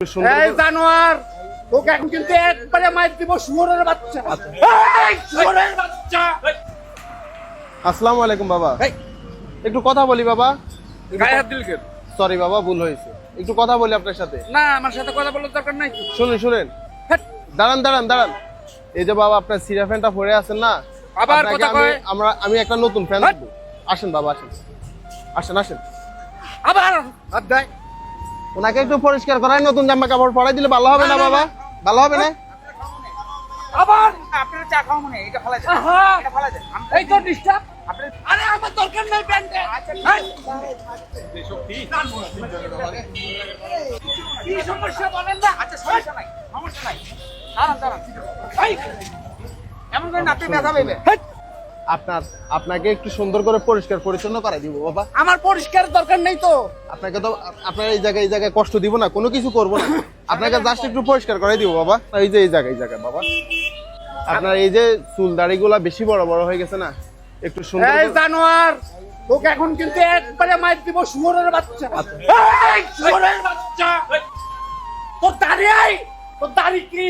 এই জানোয়ার তোকে এখন কিন্তু একবারে মাইর দিব শুয়োরের বাচ্চা। এই শুয়োরের বাচ্চা। আসসালামু আলাইকুম বাবা একটু কথা বলি বাবা। গায়ে হাত দিল কেন? সরি বাবা ভুল হয়েছে। একটু কথা বলি আপনার সাথে। না আমার সাথে কথা বলার দরকার নাই। শুনুন শুনেন। দাঁড়ান দাঁড়ান দাঁড়ান। এই যে বাবা আপনার সিরা ফ্যানটা পরে আছেন না? আবার কথা আমি- কয়? আমরা আমি একটা নতুন ফ্যান। আসেন বাবা আসেন। আসেন আসেন। আবার। হাত দেয়। ওনাকে একটু পরিষ্কার করাই নতুন জামা কাপড় পরাই দিলে ভালো হবে না বাবা? ভালো হবে না? আবার? আপনার চা খাওয়া মনে এটা ফেলা যায় এটা ফেলা যায় এই তো ডিস্টার্ব আরে আমার দরকার নাই প্যান্টে। কি সমস্যা বলেন না? আচ্ছা সমস্যা নাই সমস্যা নাই। দাঁড়ান দাঁড়ান। এমন করেন না, আপনি ব্যথা হেট, আপনার আপনাকে একটু সুন্দর করে পরিষ্কার পরিচ্ছন্ন করাই দিব বাবা। আমার পরিষ্কার দরকার নেই তো। আপনাকে তো আপনার এই জায়গায় এই জায়গায় কষ্ট দিব না কোনো কিছু করব না। আপনাকে জাস্ট একটু পরিষ্কার করে দিব বাবা। এই যে এই জায়গায় এই জায়গায় বাবা। আপনার এই যে চুল দাড়িগুলা বেশি বড় বড় হয়ে গেছে না একটু সুন্দর এই জানোয়ার তোকে এখন কিন্তু একবারে মাইর দিব শুয়োরের বাচ্চা। এই শুয়োরের বাচ্চা। তোর দাড়ি আই তোর দাড়ি কি?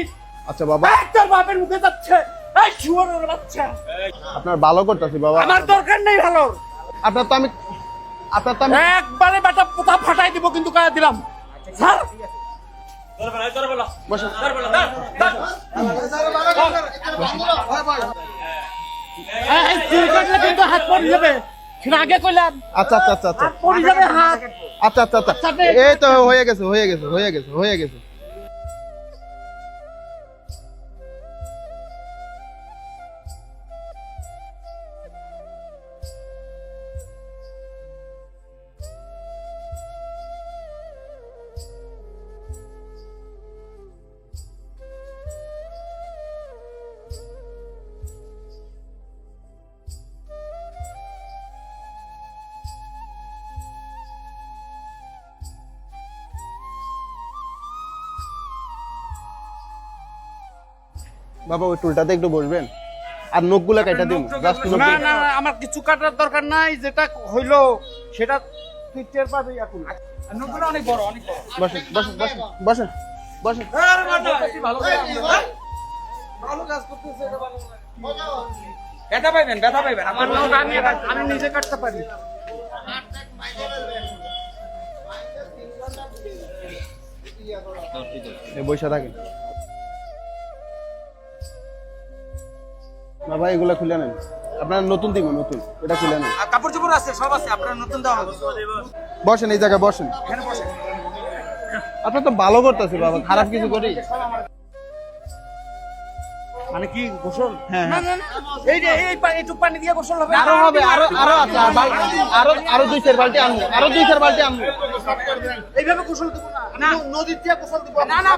আচ্ছা বাবা। তোর বাপের মুখে যাচ্ছে। এই শুয়োরের বাচ্চা। আপনার ভালো করতেছি বাবা। আমার দরকার নেই ভালো। আপনার তো আমি আপনার তো আমি একবারে বেটা পোতা ফাটাই দিব কিন্তু কায়া দিলাম। স্যার। আচ্ছা আচ্ছা আচ্ছা আচ্ছা। হাত আচ্ছা আচ্ছা আচ্ছা। এই তো হয়ে গেছে হয়ে গেছে হয়ে গেছে হয়ে গেছে। বাবা ওই টুলটাতে একটু বসবেন। আর নখগুলা কেটে দিন জাস্ট না না আমার কিছু কাটার দরকার নাই যেটা হইল সেটা তুই টের পাবি এখন। আর নখগুলো অনেক বড় অনেক বড়। বসেন বসেন বসেন বসেন বসেন। ব্যথা পাইবেন ব্যথা পাইবেন। আমার লোক আমি আমি নিজে কাটতে পারি। বসে থাকেন। বাবা এগুলা খুলে নেন আপনার নতুন দিব নতুন এটা খুলে নেন কাপড় চোপড় আছে সব আছে আপনার নতুন হবে বসেন এই জায়গায় বসেন এখানে বসে আপনার তো ভালো করতেছে বাবা খারাপ কিছু করি মানে কি গোসল হ্যাঁ হ্যাঁ এই যে এই এইটুক পানি দিয়ে গোসল হবে আরও হবে আরও আরও আছে আর আরও আরও দুই চার বালতি আনব আরও দুই চার বালতি আনব এইভাবে গোসল দেবো না না নদীর দিয়ে গোসল দেবো না না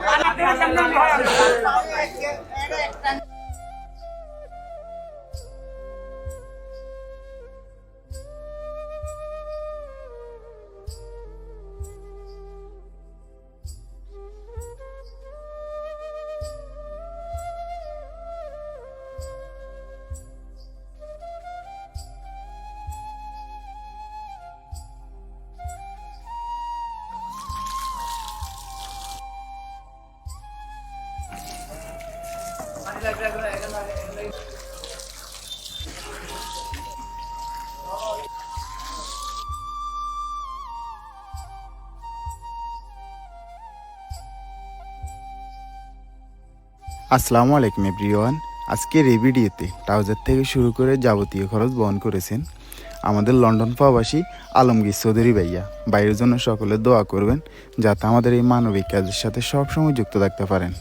আসসালামু আলাইকুম এভরিওয়ান। আজকের এই ভিডিওতে ট্রাউজার থেকে শুরু করে যাবতীয় খরচ বহন করেছেন আমাদের লন্ডন প্রবাসী আলমগীর চৌধুরী ভাইয়া। বাইরের জন্য সকলে দোয়া করবেন, যাতে আমাদের এই মানবিক কাজের সাথে সবসময় যুক্ত থাকতে পারেন।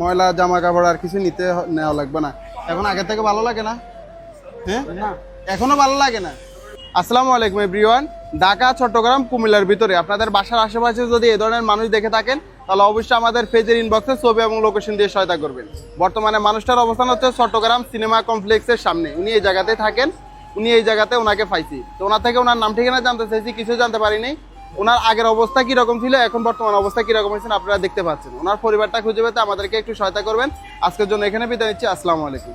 ময়লা জামা কাপড় আর কিছু নিতে নেওয়া লাগবে না। এখন আগে থেকে ভালো লাগে না? হ্যাঁ? এখনও ভালো লাগে না? আসসালামু আলাইকুম এভরিওয়ান ঢাকা চট্টগ্রাম কুমিল্লার ভিতরে। আপনাদের বাসার আশেপাশে যদি এ ধরনের মানুষ দেখে থাকেন তাহলে অবশ্যই আমাদের পেজের ইনবক্সে ছবি এবং লোকেশন দিয়ে সহায়তা করবেন। বর্তমানে মানুষটার অবস্থান হচ্ছে চট্টগ্রাম সিনেমা কমপ্লেক্সের সামনে। উনি এই জায়গাতে থাকেন উনি এই জায়গাতে ওনাকে পাইছি। তো ওনার থেকে ওনার নাম ঠিকানা জানতে চাইছি কিছু জানতে পারিনি। ওনার আগের অবস্থা কীরকম ছিল, এখন বর্তমান অবস্থা কীরকম হয়েছেন আপনারা দেখতে পাচ্ছেন। ওনার পরিবারটা খুঁজে পেতে আমাদেরকে একটু সহায়তা করবেন। আজকের জন্য এখানে বিদায় নিচ্ছি। আসসালামু আলাইকুম।